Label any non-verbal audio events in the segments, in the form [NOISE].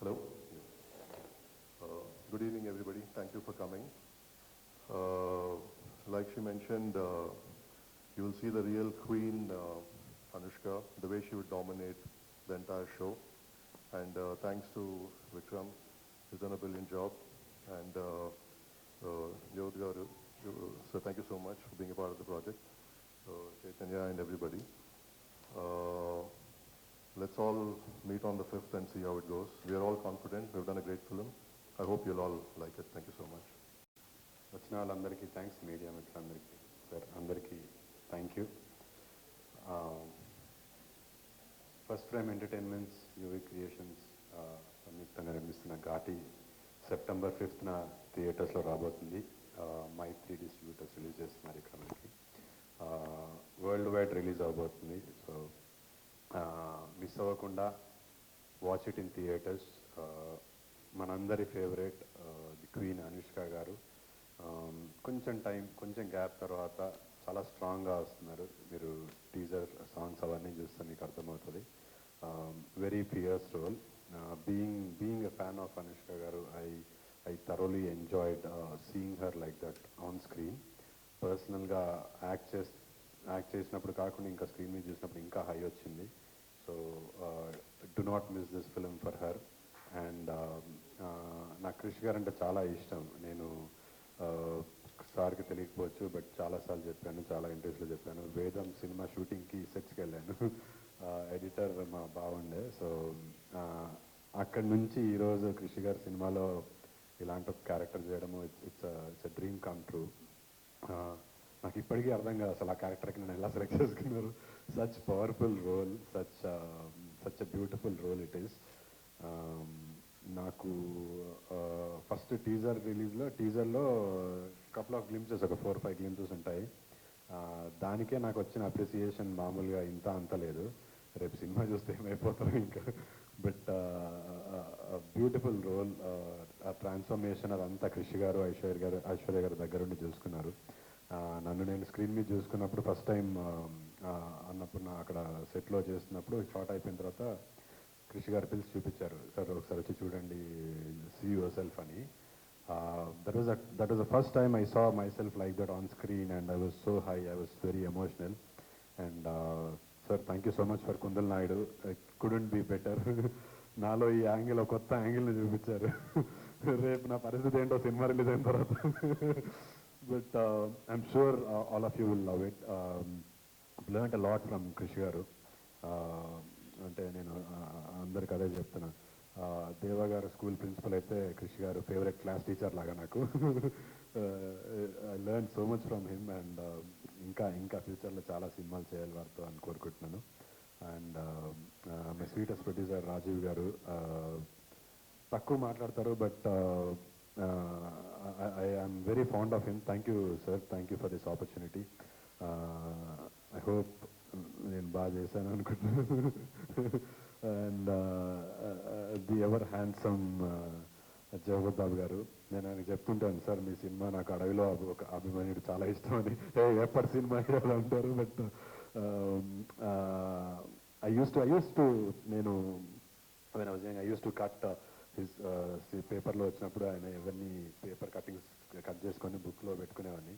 Hello. Uh, Good evening, everybody. Thank you for coming. Uh, Like she mentioned, uh, you will see the real queen, uh, Anushka, the way she would dominate the entire show. And uh, thanks to Vikram, he's done a brilliant job. And uh, uh, Jyot so thank you so much for being a part of the project. Uh, Chaitanya and everybody. Uh, Let's all meet on the 5th and see how it goes. We are all confident. We've done a great film. I hope you'll all like it. Thank you so much. వచ్చిన వాళ్ళందరికీ thanks media మిత్రులందరికీ sir అందరికీ thank you first frame entertainments UV creations సంయుక్తంగా నిర్మిస్తున్న Ghaati September ఫిఫ్త్న థియేటర్స్లో రాబోతుంది my three distributors release చేస్తున్నారు ఇక్కడ మనకి వరల్డ్ వైడ్ రిలీజ్ అవబోతుంది సో మిస్ అవ్వకుండా వాచ్ ఇట్ ఇన్ థియేటర్స్ మనందరి ఫేవరెట్ ది క్వీన్ అనుష్క గారు. కొంచెం టైం కొంచెం గ్యాప్ తర్వాత చాలా స్ట్రాంగ్గా వస్తున్నారు. మీరు టీజర్ సాంగ్స్ అవన్నీ చూస్తే మీకు అర్థమవుతుంది. Very fierce role being being a fan of Anushka గారు I I thoroughly enjoyed seeing her like that on screen పర్సనల్గా యాక్ట్ చేస్తే యాక్ట్ చేసినప్పుడు కాకుండా ఇంకా స్క్రీన్ మీద చూసినప్పుడు ఇంకా హై వచ్చింది. So do not miss this film for her and నాకు కృషి గారు అంటే చాలా ఇష్టం. నేను సార్కి తెలియకపోవచ్చు బట్ చాలాసార్లు చెప్పాను చాలా ఇంట్రెస్ట్లో చెప్పాను. వేదం సినిమా షూటింగ్కి సెట్స్కి వెళ్ళాను. ఎడిటర్ మా బాగుండే సో అక్కడి నుంచి ఈరోజు కృషి గారి సినిమాలో ఇలాంటి ఒక క్యారెక్టర్ చేయడము it's it's it's dream come true నాకు ఇప్పటికీ అర్థం కాదు అసలు ఆ క్యారెక్టర్కి నేను ఎలా సెలెక్ట్ చేసుకున్నారు. Such powerful role such such a beautiful role it is నాకు ఫస్ట్ టీజర్ రిలీజ్లో టీజర్లో కపుల్ ఆఫ్ గ్లిమ్సెస్ ఒక ఫోర్ ఫైవ్ గ్లిమ్సెస్ ఉంటాయి. Uh, దానికే నాకు వచ్చిన అప్రిసియేషన్ మామూలుగా ఇంత అంత లేదు. రేపు సినిమా చూస్తే ఏమైపోతాం ఇంకా. బట్ బ్యూటిఫుల్ రోల్ ఆ ట్రాన్స్ఫర్మేషన్ అదంతా కృషి గారు ఐశ్వర్య గారు ఐశ్వర్య గారు దగ్గరుండి చూసుకున్నారు. నన్ను నేను స్క్రీన్ మీద చూసుకున్నప్పుడు ఫస్ట్ టైం అన్నప్పుడు నా అక్కడ సెట్లో చేస్తున్నప్పుడు షార్ట్ అయిపోయిన తర్వాత కృషి గారు పిలిచి చూపించారు. సార్ ఒకసారి వచ్చి చూడండి సీ యువర్ సెల్ఫ్ అని that was that was the first time I saw myself like that on screen and I was so high I was very emotional and sir thank you so much for Kundal Naidu couldn't be better నాలో ఈ angle ఒక కొత్త యాంగిల్ని చూపించారు. [LAUGHS] రేపు నా పరిస్థితి ఏంటో cinema release అయిన తర్వాత. [LAUGHS] But I'm sure all of you will love it learn a lot from Krish garu అంటే నేను అందరికి అదే చెప్తున్నా. Uh, దేవా గారు స్కూల్ ప్రిన్సిపల్ అయితే కృషి గారు ఫేవరెట్ క్లాస్ టీచర్ లాగా నాకు. I learn so much from him and ఇంకా ఇంకా ఫ్యూచర్లో చాలా సినిమాలు చేయాలి వారితో అని కోరుకుంటున్నాను. And my sweetest producer Rajeev garu uh, తక్కువ మాట్లాడతారు but I I'm very fond of him thank you sir thank you for this opportunity I hope నేను బాగా చేశాను అనుకుంటున్నాను. And the ever handsome Jagapathi Babu garu నేను ఆయన చెప్తుంటాను sir మీ cinema నాకు అడవిలో అభి- ఒక అభిమానుడు చాలా ఇష్టం అని "ఏ, ఎప్పటి సినిమా హీరోలు అంటారు. But I use to I use to నేను when I was young, uh, పేపర్లో వచ్చినప్పుడు ఆయన ఎవరిని పేపర్ కటింగ్స్ కట్ చేసుకొని బుక్లో పెట్టుకునేవాడిని.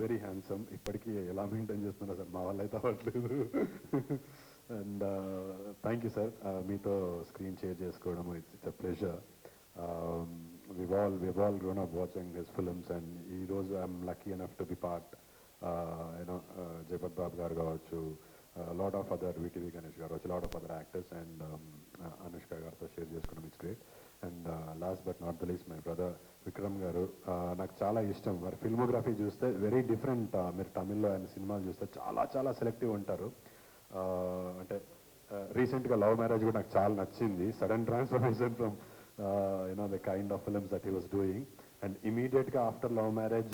Very handsome. ఇప్పటికీ ఎలా మెయింటైన్ చేస్తున్నా సార్ మా వాళ్ళు అయితే అవ్వట్లేదు. And thank you sir. మీతో స్క్రీన్ షేర్ చేసుకోవడం it's it's a pleasure. We've all we've all grown up watching his films and ఈరోజు I'm lucky enough to be part you know Jagapathi Babu garu కావచ్చు lot of other VTV Ganesh garu వచ్చి lot of other actors and Anushka గారితో share చేసుకున్నాం it's great and last but not the least my brother Vikram garu నాకు చాలా ఇష్టం. వారి filmography చూస్తే very different మీరు తమిళ్ళో ఆయన సినిమాలు చూస్తే చాలా చాలా సెలెక్టివ్ ఉంటారు. అంటే రీసెంట్గా లవ్ మ్యారేజ్ కూడా నాకు చాలా నచ్చింది. Sudden transformation from you know the kind of films that he was doing and ఇమీడియట్గా after love marriage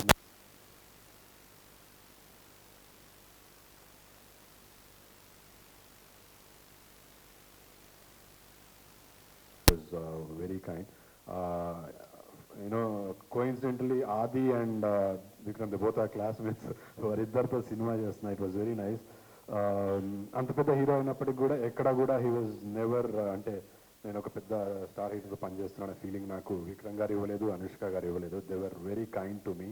was uh, very kind. Uh, you know, Aadi and Vikram uh, Vikram, they both వారిద్దరితో [LAUGHS] cinema చేస్తున్నా it was very nice అంత పెద్ద hero అయినప్పటికి కూడా ఎక్కడ కూడా he was never అంటే నేను ఒక పెద్ద స్టార్ హీరోతో పనిచేస్తున్నాను ఫీలింగ్ నాకు విక్రమ్ గారు ఇవ్వలేదు అనుష్క గారు ఇవ్వలేదు. They were very kind to me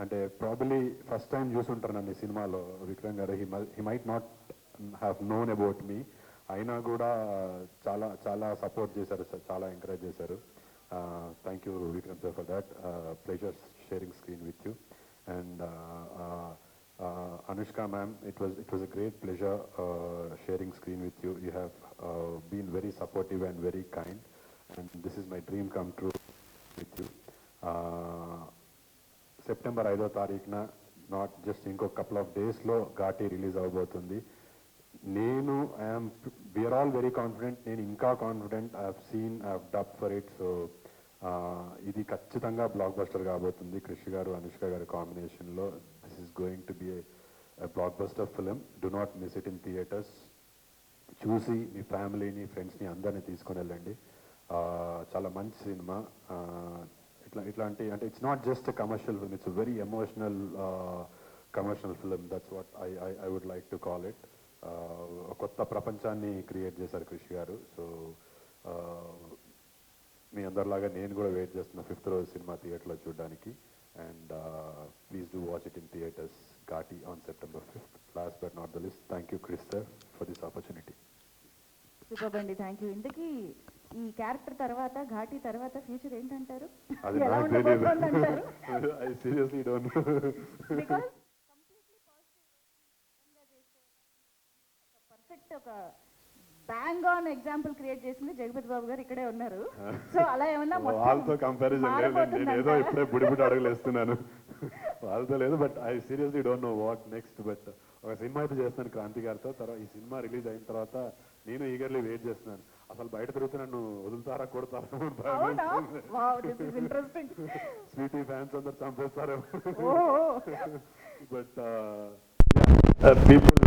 అంటే ప్రాబ్లీ ఫస్ట్ టైం చూసుంటారు నన్ను ఈ సినిమాలో. Vikram garu he he might not have known about me అయినా కూడా చాలా చాలా సపోర్ట్ చేశారు సార్ చాలా ఎంకరేజ్ చేశారు. Thank you Vikram sir for that pleasure sharing screen with you and uh, Anushka ma'am, it was it was a great pleasure uh, sharing screen with you. You have uh, been very supportive and very kind, and this is my dream come true with you. Uh, September ఐదో తారీఖున not just ఇంకో couple of డేస్లో Ghaati release అవబోతుంది నేను I'm we're all very confident నేను ఇంకా confident I seen I have dub for it so ఇది ఖచ్చితంగా బ్లాక్ బస్టర్ కాబోతుంది. కృషి గారు అనుష్క గారి కాంబినేషన్లో this is going to be blockbuster film do not miss it in theatres చూసి మీ ఫ్యామిలీని ఫ్రెండ్స్ని అందరినీ తీసుకొని వెళ్ళండి. చాలా మంచి సినిమా. ఇట్లా ఇట్లాంటి అంటే it's not just commercial film it's very emotional commercial film that's what I I would like to call it కొత్త ప్రపంచాన్ని క్రియేట్ చేశారు కృషి గారు. సో మీ అందరిలాగా నేను కూడా వెయిట్ చేస్తున్నా ఫిఫ్త్ రోజు సినిమా థియేటర్లో చూడడానికి. And please do watch it in theatres Ghaati on September fifth. Last but not the least thank you Krish sir for this opportunity super అండి థ్యాంక్ యూ ఇంతకీ ఈ క్యారెక్టర్ తర్వాత ఘాటి తర్వాత ఫ్యూచర్ ఏంటంటారు? అది [LAUGHS] ఎలా నాకు ఉండబోతోందంటారు తెలియదు I seriously don't because completely perfect ఒక ఆన్ ఎగ్జాంపుల్ క్రియేట్ చేసింది జగపతి బాబు గారు ఇక్కడే ఉన్నారు. సో అలా ఏమన్నా వాళ్ళతో కంపారిజన్ లేదు. నేను మారిపోతుందంటారా? ఏదో ఇప్పుడే బుడిబుడి అడుగులు వేస్తున్నాను. వాళ్ళతో లేదు but I seriously don't know what next but ఒక సినిమా అయితే చేస్తున్నాను క్రాంతి గారితో. తర్వాత ఈ సినిమా రిలీజ్ అయిన తర్వాత నేను ఈగర్లీ వెయిట్ చేస్తున్నాను. అసలు బయట తిరుగుతూ నన్ను వదులుతారా కొడతారా స్వీటీ ఫ్యాన్స్ అందరు చంపేస్తారు బట్ పీపుల్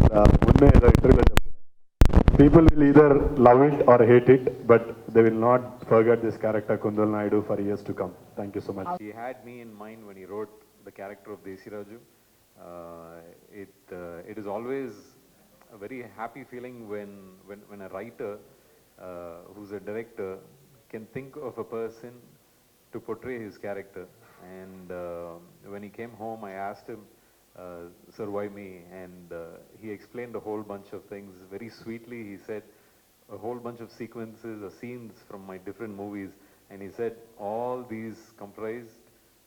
ముందే ఏదో ఇంటర్వ్యూలో people will either love it or hate it, but they will not forget this character Kundal Naidu for years to come. Thank you so much. He had me in mind when he wrote the character of Desi Raju. Uh, it, uh, it is always a very happy feeling when, when, when a writer uh, who's a director can think of a person to portray his character. And uh, when he came home, I asked him, uh, Sir, why me? And uh, he explained a whole bunch of things. Very sweetly, he said, a whole bunch of sequences or scenes from my different movies. And he said, all these comprised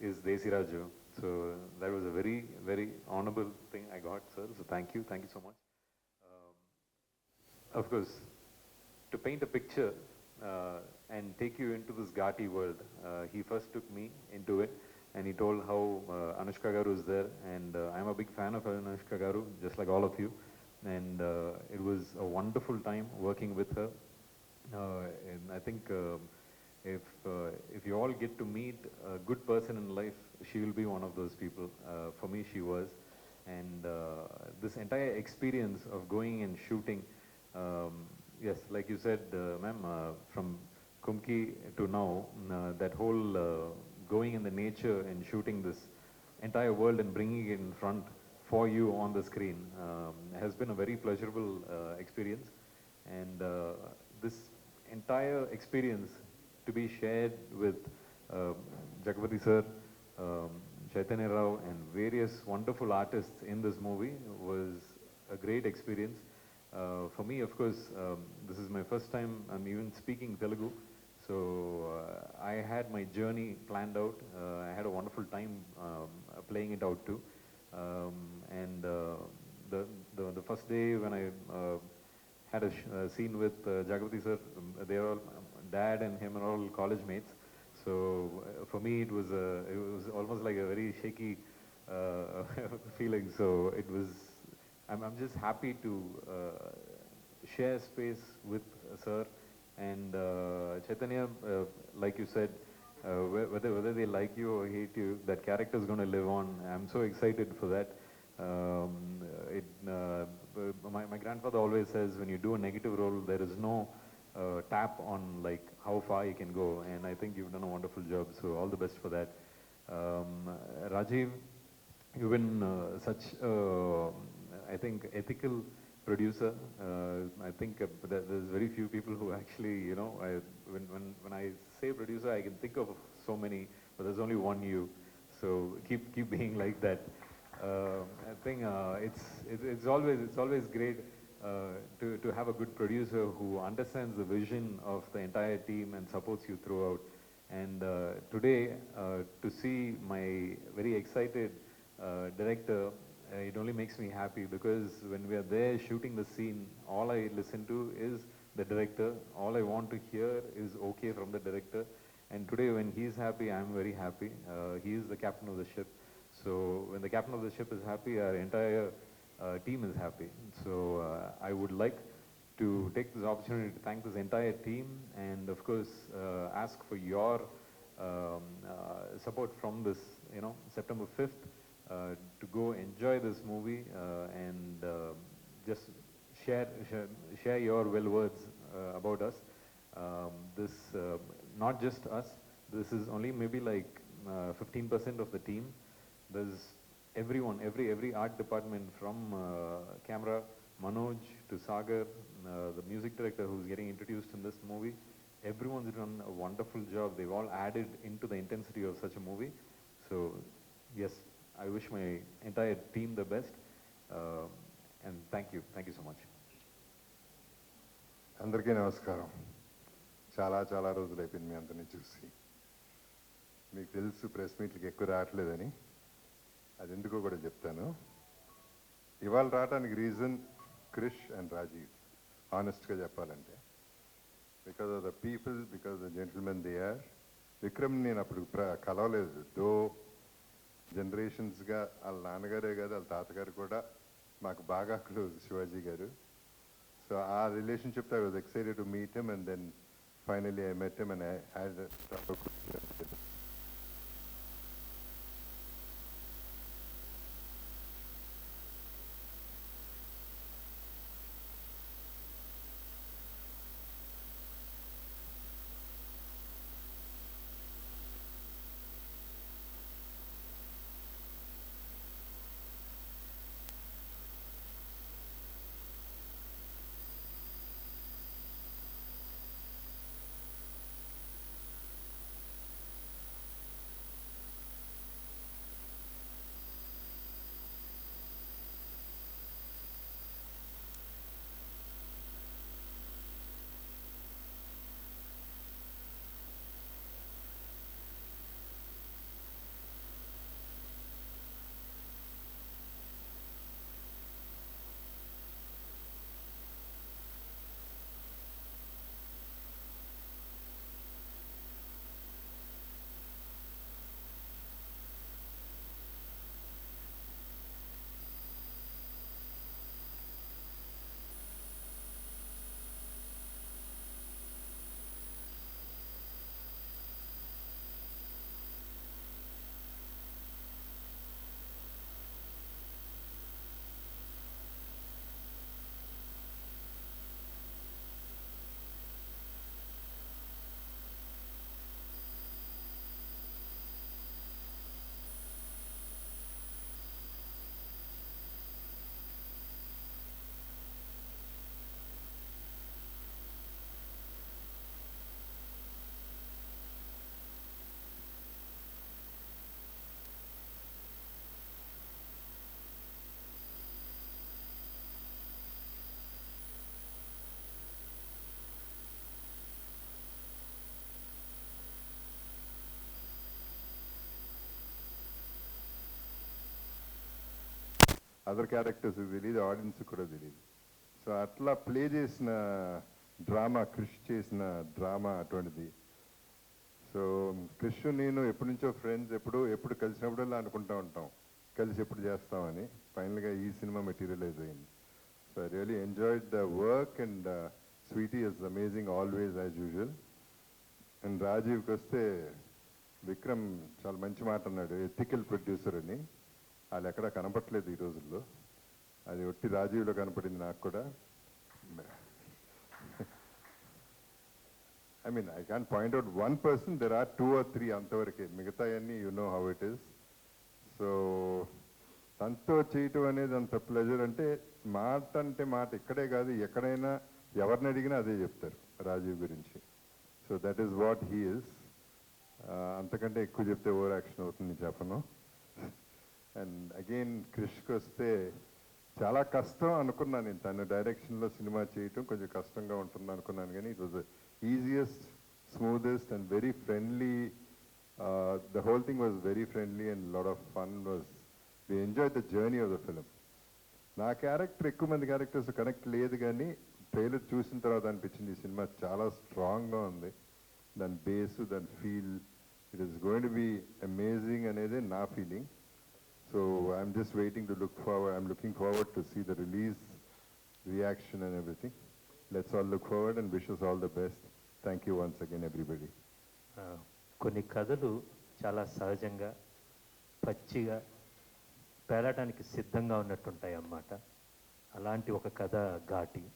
is Desi Raju. So that was a very, very honorable thing I got, sir. So thank you. Thank you so much. Um, of course, to paint a picture uh, and take you into this Ghati world, uh, he first took me into it and he told how uh, Anushka Garu is there. And uh, I'm a big fan of Anushka Garu, just like all of you. And uh, it was a wonderful time working with her. Uh, and I think um if uh, if you all get to meet a good person in life, she will be one of those people. Uh, for me, she was, and this entire experience of going and shooting, um, yes, like you said, ma'am, from Kumki to now, that whole going in the nature and shooting this entire world and bringing it in front for you on the screen um, has been a very pleasurable uh, experience. And uh, this entire experience to be shared with uh, Jagapati sir, um, Chaitanya Rao and various wonderful artists in this movie was a great experience. Uh, for me, of course, um, this is my first time I'm even speaking Telugu. So uh, I had my journey planned out. Uh, I had a wonderful time um, playing it out too. Um, and uh, the, the the first day when I uh, had a uh, scene with uh, Jagapati sir, um, they are all dad and him are all college mates. So uh, for me, it was a, it was almost like a very shaky uh, [LAUGHS] feeling. So it was. I'm, I'm just happy to share space with sir and uh, Chaitanya. Uh, like you said, uh, whether whether they like you or hate you, that character is going to live on. I'm so excited for that. Um, it, my, my grandfather always says when you do a negative role, there is no uh, tap on like how far you can go, and I think you've done a wonderful job. So all the best for that. Um, Rajiv, you've been uh, such, uh, I think, ethical producer. Uh, I think uh, there, there's very few people who actually, you know, I, when, when, when I say producer, I can think of so many, but there's only one you. So keep, keep being [LAUGHS] like that. Uh, I think uh, it's, it, it's always, it's always great uh, to, to have a good producer who understands the vision of the entire team and supports you throughout. And uh, today, to see my very excited director, uh, it only makes me happy because when we are there shooting the scene, all I listen to is the director. All I want to hear is okay from the director. And today, when he's happy, I'm very happy. Uh, he is the captain of the ship. So when the captain of the ship is happy, our entire uh, team is happy. So uh, I would like to take this opportunity to thank this entire team and of course uh, ask for your um, uh, support from this, you know, September 5th uh, to go enjoy this movie uh, and uh, just share, share, your well words uh, about us. Um, this, uh, not just us, this is only maybe like uh, 15% of the team. There's everyone, every, every art department from uh, camera, Manoj to Sagar, uh, the music director who's getting introduced in this movie. Everyone's done a wonderful job. They've all added into the intensity of such a movie. So, yes, I wish my entire team the best. Uh, and thank you. Thank you so much. అందరికీ నమస్కారం చాలా చాలా రోజులు అయిపోయింది మీ అందరినీ చూసి మీకు తెలుసు ప్రెస్ మీట్లకి ఎక్కువ రావట్లేదని అది ఎందుకో కూడా చెప్తాను ఇవాళ రావడానికి రీజన్ క్రిష్ అండ్ రాజీవ్ ఆనెస్ట్గా చెప్పాలంటే because of the people because the gentlemen they are Vikram నేను అప్పుడు ప్ర- కలవలేదు దో జనరేషన్స్గా వాళ్ళ నాన్నగారే కాదు వాళ్ళ తాతగారు కూడా మాకు బాగా క్లోజ్ శివాజీ గారు. సో ఆ relationship I was excited to meet them and then finally I met them and had other characters తెలియదు ఆడియన్స్ కూడా తెలియదు సో అట్లా ప్లే చేసిన డ్రామా కృషి చేసిన డ్రామా అటువంటిది. సో క్రిష్ నేను ఎప్పటి నుంచో ఫ్రెండ్స్ ఎప్పుడు ఎప్పుడు కలిసినప్పుడల్లా అనుకుంటా ఉంటాం. కలిసి ఎప్పుడు చేస్తామని. ఫైనల్గా ఈ సినిమా మెటీరియలైజ్ అయింది. So I really enjoyed the work and Sweety is amazing always as usual and రాజీవ్కి వస్తే విక్రమ్ చాలా మంచి మాట అన్నాడు ఎథికల్ ప్రొడ్యూసర్ అని. వాళ్ళు ఎక్కడ కనపట్లేదు ఈ రోజుల్లో. అది ఒట్టి రాజీవ్లో కనపడింది నాకు కూడా. I mean I can point out one person there are two are three అంతవరకే. మిగతా అన్నీ you know how it is so తనతో చేయటం అనేది అంత ప్లెజర్ అంటే మాట అంటే మాట ఇక్కడే కాదు. ఎక్కడైనా ఎవరిని అడిగినా అదే చెప్తారు రాజీవ్ గురించి. So that is what he is అంతకంటే ఎక్కువ చెప్తే ఓవర్ యాక్షన్ అవుతుంది చెప్పను. అండ్ అగైన్ క్రిష్కి వస్తే చాలా కష్టం అనుకున్నాను నేను. తను డైరెక్షన్లో సినిమా చేయటం కొంచెం కష్టంగా ఉంటుంది అనుకున్నాను. కానీ it was easiest smoothest and very friendly the whole thing was very friendly and lot of fun was we enjoy the journey of the film నా క్యారెక్టర్ ఎక్కువ మంది క్యారెక్టర్స్ కనెక్ట్ లేదు కానీ ట్రైలర్ చూసిన తర్వాత అనిపించింది ఈ సినిమా చాలా స్ట్రాంగ్గా ఉంది. దాని బేస్ దాని feel it is going to be amazing అనేది నా feeling so I'm just waiting to look forward. I'm looking forward to see the release reaction and everything let's all look forward and wish all all best thank you once once again, everybody. కొన్ని కథలు చాలా సహజంగా పచ్చిగా పేలటానికి సిద్ధంగా ఉన్నట్టుంటాయి అన్నమాట. అలాంటి ఒక కథ ఘాటి.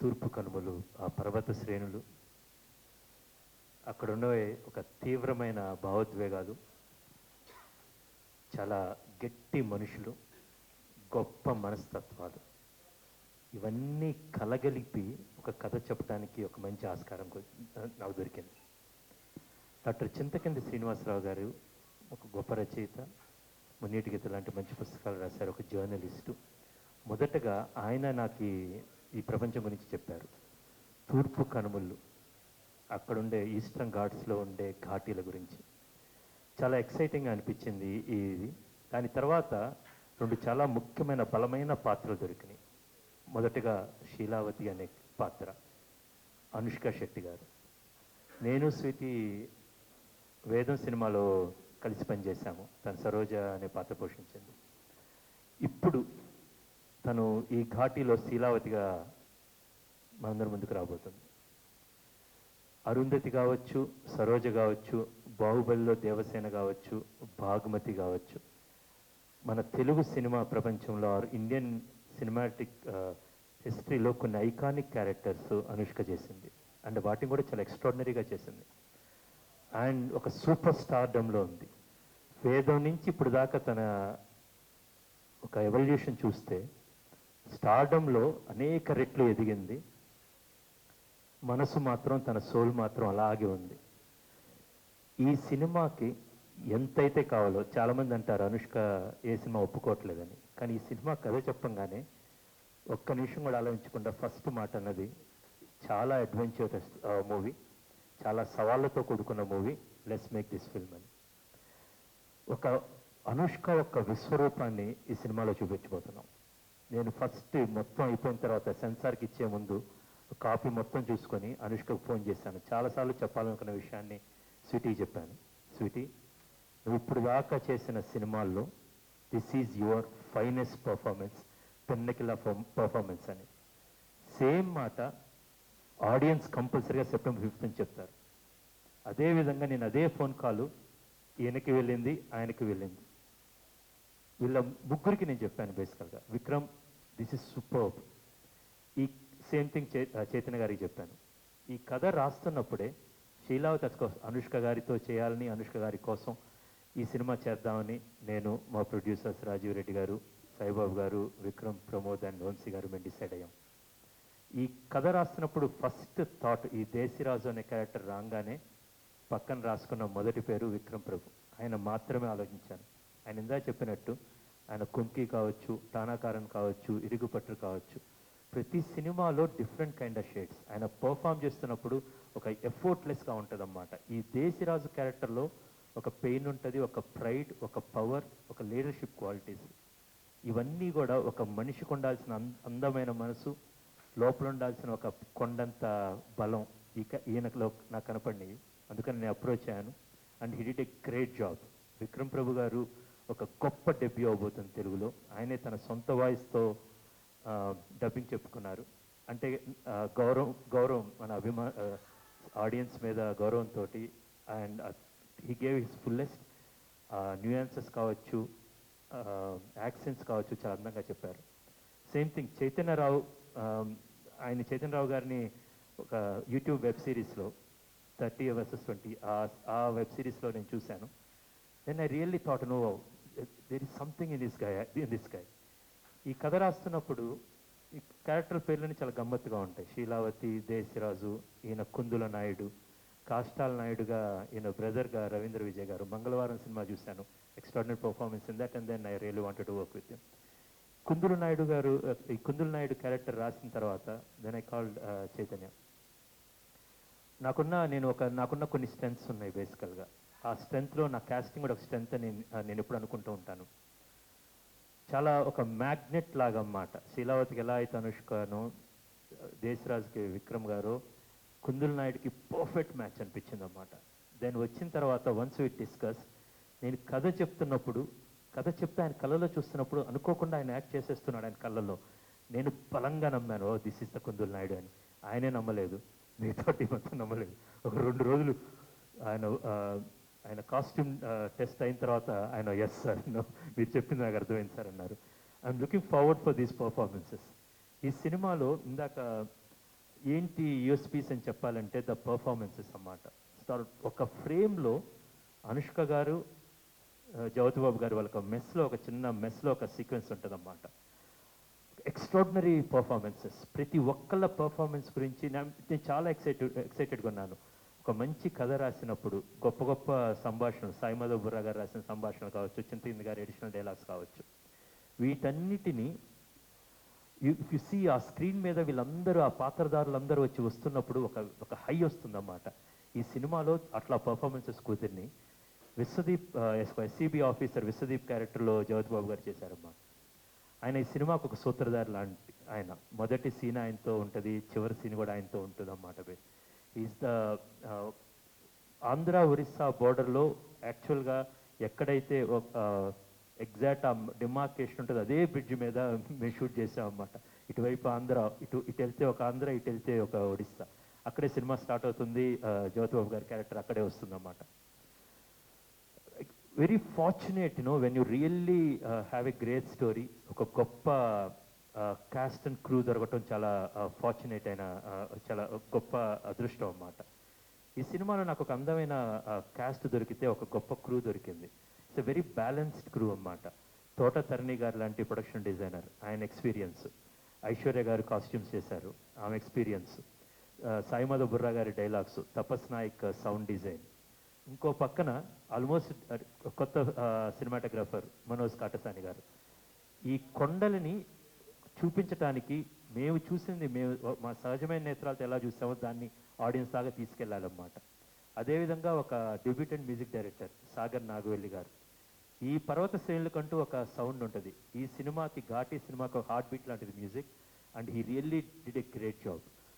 తూర్పు కనుమలు ఆ పర్వత శ్రేణులు. అక్కడ ఒక తీవ్రమైన భావోద్వేగాలు. చాలా గట్టి మనుషులు గొప్ప మనస్తత్వాలు. ఇవన్నీ కలగలిపి ఒక కథ చెప్పడానికి ఒక మంచి ఆస్కారం నాకు దొరికింది. డాక్టర్ చింతకింది శ్రీనివాసరావు గారు ఒక గొప్ప రచయిత మున్నీటి గీత లాంటి మంచి పుస్తకాలు రాశారు ఒక జర్నలిస్టు. మొదటగా ఆయన నాకు ఈ- ఈ ప్రపంచం గురించి చెప్పారు. తూర్పు కనుమలు అక్కడుండే ఈస్టర్న్ ఘాట్స్లో ఉండే ఘాటీల గురించి. చాలా ఎక్సైటింగ్ అనిపించింది ఈ ఇది. దాని తర్వాత రెండు చాలా ముఖ్యమైన బలమైన పాత్రలు దొరికినాయి. మొదటగా శీలావతి అనే పాత్ర అనుష్క శెట్టి గారు. నేను స్వీతి వేదం సినిమాలో కలిసి పనిచేశాము. తను సరోజ అనే పాత్ర పోషించింది. ఇప్పుడు తను ఈ ఘాటీలో శీలావతిగా మనందరి ముందుకు రాబోతుంది. అరుంధతి కావచ్చు సరోజ కావచ్చు బాహుబలిలో దేవసేన కావచ్చు భాగమతి కావచ్చు. మన తెలుగు సినిమా ప్రపంచంలో ఆర్ ఇండియన్ సినిమాటిక్ హిస్టరీలో కొన్ని ఐకానిక్ క్యారెక్టర్స్ అనుష్క చేసింది. అండ్ వాటిని కూడా చాలా ఎక్స్ట్రాడినరీగా చేసింది. అండ్ ఒక సూపర్ స్టార్డంలో ఉంది. వేదం నుంచి ఇప్పుడు దాకా తన ఒక ఎవల్యూషన్ చూస్తే స్టార్డంలో అనేక రెట్లు ఎదిగింది. మనసు మాత్రం తన సోల్ మాత్రం అలాగే ఉంది. ఈ సినిమాకి ఎంతైతే కావాలో చాలామంది అంటారు అనుష్క ఏ సినిమా ఒప్పుకోవట్లేదని. కానీ ఈ సినిమా కథ చెప్పంగానే ఒక్క నిమిషం కూడా ఆలోచించకుండా ఫస్ట్ మాట అన్నది చాలా అడ్వెంచరస్ మూవీ చాలా సవాళ్ళతో కూడుకున్న movie let's make this film అని. ఒక అనుష్క యొక్క విశ్వరూపాన్ని ఈ సినిమాలో చూపించబోతున్నాం. నేను ఫస్ట్ మొత్తం అయిపోయిన తర్వాత సెన్సార్కి ఇచ్చే ముందు కాపీ మొత్తం చూసుకొని అనుష్కకు ఫోన్ చేశాను. చాలాసార్లు చెప్పాలనుకున్న విషయాన్ని స్వీటీ చెప్పాను. స్వీటీ నువ్వు ఇప్పుడు దాకా చేసిన సినిమాల్లో this is your finest performance pinnacle performance అని. సేమ్ మాట ఆడియన్స్ కంపల్సరీగా సెప్టెంబర్ ఫిఫ్త్ అని చెప్తారు. అదేవిధంగా నేను అదే ఫోన్ కాల్ ఈయనకి వెళ్ళింది ఆయనకి వెళ్ళింది. వీళ్ళ ముగ్గురికి నేను చెప్పాను బేసికల్గా. విక్రమ్ దిస్ ఇస్ సూపర్ ఈ సేమ్ థింగ్ చే చైతన్య గారికి చెప్పాను. ఈ కథ రాస్తున్నప్పుడే శీలావతి అసలు అనుష్క గారితో చేయాలని అనుష్క గారి కోసం ఈ సినిమా చేద్దామని నేను మా ప్రొడ్యూసర్స్ రాజీవ్ రెడ్డి గారు సాయిబాబు గారు విక్రమ్ ప్రమోద్ అండ్ వంశీ గారు మేము డిసైడ్ అయ్యాం. ఈ కథ రాస్తున్నప్పుడు ఫస్ట్ థాట్ ఈ దేశిరాజు అనే క్యారెక్టర్ రాగానే పక్కన రాసుకున్న మొదటి పేరు విక్రమ్ ప్రభు. ఆయన మాత్రమే ఆలోచించాను. ఆయన ఇందా చెప్పినట్టు ఆయన కుంకి కావచ్చు తానాకారం కావచ్చు ఇరుగుపట్టు కావచ్చు. ప్రతి సినిమాలో డిఫరెంట్ కైండ్ ఆఫ్ షేడ్స్. ఆయన పర్ఫామ్ చేస్తున్నప్పుడు ఒక ఎఫోర్ట్లెస్గా ఉంటుంది ఈ దేశరాజు క్యారెక్టర్లో ఒక పెయిన్ ఉంటుంది ఒక ప్రైడ్ ఒక పవర్ ఒక లీడర్షిప్ క్వాలిటీస్ ఇవన్నీ కూడా ఒక మనిషికి ఉండాల్సిన అందమైన మనసు లోపల ఉండాల్సిన ఒక కొండంత బలం ఇక ఈయనలో నాకు కనపడినాయి అందుకని నేను అప్రోచ్ అయ్యాను. And he did a great job Vikram Prabhu garu ఒక గొప్ప డెబ్యూ అవబోతుంది తెలుగులో. ఆయనే తన సొంత వాయిస్తో డబ్బింగ్ చెప్పుకున్నారు. అంటే గౌరవం గౌరవం మన అభిమా ఆడియన్స్ మీద గౌరవంతో and he gave his fullest nuances కావచ్చు uh, యాక్సెంట్స్ కావచ్చు చాలా అందంగా చెప్పారు. సేమ్ థింగ్ చైతన్యరావు ఆయన చైతన్యరావు గారిని ఒక యూట్యూబ్ వెబ్ సిరీస్లో థర్టీ వర్సెస్ ట్వంటీ ఆ వెబ్ సిరీస్లో నేను చూశాను. Then I really thought no there is something in this guy in this guy ఈ కథ రాస్తున్నప్పుడు ఈ క్యారెక్టర్ పేర్లని చాలా గమ్మత్తుగా ఉంటాయి. శీలావతి దేశరాజు ఈయన కుందుల నాయుడు కాష్టాల నాయుడుగా ఈయన బ్రదర్గా రవీంద్ర విజయ్ గారు. మంగళవారం సినిమా చూశాను. Extraordinary performance in that and then I really wanted to work with Kundala Naidu garu ఈ కుందుల నాయుడు క్యారెక్టర్ రాసిన తర్వాత దెన్ ఐ కాల్డ్ చైతన్య. నాకున్న నేను ఒక నాకున్న కొన్ని స్ట్రెంగ్స్ ఉన్నాయి బేసికల్గా ఆ స్ట్రెంగ్త్లో నా కాస్టింగ్ కూడా ఒక స్ట్రెంగ్త్ అని uh, నేను ఎప్పుడు అనుకుంటూ ఉంటాను. చాలా ఒక మ్యాగ్నెట్ లాగా అన్నమాట శీలావతికి ఎలా అయితే అనుష్కను దేశరాజుకి విక్రమ్ గారు కుందుల నాయుడికి పర్ఫెక్ట్ మ్యాచ్ అనిపించింది అన్నమాట దాన్ని వచ్చిన తర్వాత వన్స్ వి డిస్కస్ నేను కథ చెప్తున్నప్పుడు కథ చెప్తే ఆయన కళ్ళలో చూస్తున్నప్పుడు అనుకోకుండా ఆయన యాక్ట్ చేసేస్తున్నాడు ఆయన కళ్ళల్లో నేను బలంగా నమ్మాను ఓ this is the Kundala Naidu అని. ఆయనే నమ్మలేదు. మిగతా టీం అంతా నమ్మలేదు. ఒక రెండు రోజులు ఆయన ఆయన కాస్ట్యూమ్ టెస్ట్ అయిన తర్వాత ఆయన ఎస్ సార్ మీరు చెప్పింది నాకు అర్థమైంది సార్ అన్నారు. I'm looking forward for these performances ఈ సినిమాలో ఇందాక ఏంటి యూఎస్పీస్ అని చెప్పాలంటే ద పర్ఫార్మెన్సెస్ అన్నమాట. సార్ ఒక ఫ్రేమ్లో అనుష్క గారు ఆ, జ్యోతి బాబు గారు వాళ్ళ మెస్లో ఒక చిన్న మెస్లో ఒక సీక్వెన్స్ ఉంటుందన్నమాట. ఎక్స్ట్రాడినరీ పర్ఫార్మెన్సెస్ ప్రతి ఒక్కళ్ళ పర్ఫార్మెన్స్ గురించి నేను చాలా ఎక్సైటెడ్ ఎక్సైటెడ్గా ఉన్నాను. ఒక మంచి కథ రాసినప్పుడు గొప్ప గొప్ప సంభాషణ సాయిమాధవ్ బుర్రా గారు రాసిన సంభాషణ కావచ్చు చింతకింది గారి ఎడిషనల్ డైలాగ్స్ కావచ్చు వీటన్నిటిని ఇఫ్ యు సీ ఆ స్క్రీన్ మీద వీళ్ళందరూ ఆ పాత్రధారులందరూ వచ్చి వస్తున్నప్పుడు ఒక ఒక హై వస్తుందన్నమాట. ఈ సినిమాలో అట్లా పర్ఫార్మెన్సెస్ కూతుర్ని విశ్వదీప్ ఎస్సీబీ ఆఫీసర్ విశ్వదీప్ క్యారెక్టర్లో జ్యోతి బాబు గారు చేశారమ్మా. ఆయన ఈ సినిమాకు ఒక సూత్రధారి లాంటి ఆయన. మొదటి సీన్ ఆయనతో ఉంటుంది చివరి సీన్ కూడా ఆయనతో ఉంటుంది అన్నమాట ఈజ్ ద ఆంధ్ర ఒరిస్సా బోర్డర్లో యాక్చువల్గా ఎక్కడైతే ఎగ్జాక్ట్ ఆ డిమార్కేషన్ ఉంటుంది అదే బ్రిడ్జ్ మీద మేము షూట్ చేసాం అన్నమాట. ఇటువైపు ఆంధ్ర ఇటు ఇటు వెళ్తే ఒక ఆంధ్ర ఇటు వెళ్తే ఒక ఒడిస్సా అక్కడే సినిమా స్టార్ట్ అవుతుంది జ్యోతిబాబు గారి క్యారెక్టర్ అక్కడే వస్తుందన్నమాట very fortunate no when you really have a great story ఒక గొప్ప కాస్ట్ అండ్ క్రూ దొరకటం చాలా ఫార్చునేట్ అయిన చాలా గొప్ప అదృష్టం అన్నమాట. ఈ సినిమాలో నాకు ఒక అందమైన కాస్ట్ దొరికితే ఒక గొప్ప క్రూ దొరికింది. It's a very balanced crew అన్నమాట. తోట తరణి గారు లాంటి ప్రొడక్షన్ డిజైనర్ ఆయన ఎక్స్పీరియన్స్ ఐశ్వర్య గారు కాస్ట్యూమ్స్ చేశారు ఆమె ఎక్స్పీరియన్స్ సాయిమాధవ్ బుర్రా గారి dialogues Tapas Nayak sound design ఇంకో పక్కన ఆల్మోస్ట్ కొత్త సినిమాటోగ్రాఫర్ మనోజ్ కాటసాని గారు. ఈ కొండలని చూపించటానికి మేము చూసింది మేము మా సహజమైన నేత్రాలతో ఎలా చూసామో దాన్ని ఆడియన్స్ లాగా తీసుకెళ్ళాలన్నమాట అదేవిధంగా ఒక debutante music director Sagar Nagavelli garu. ఈ పర్వత శ్రేణులకంటూ ఒక సౌండ్ ఉంటుంది. ఈ సినిమాకి ఘాటి సినిమాకి ఒక హార్ట్ బీట్ లాంటిది music and he really did a great job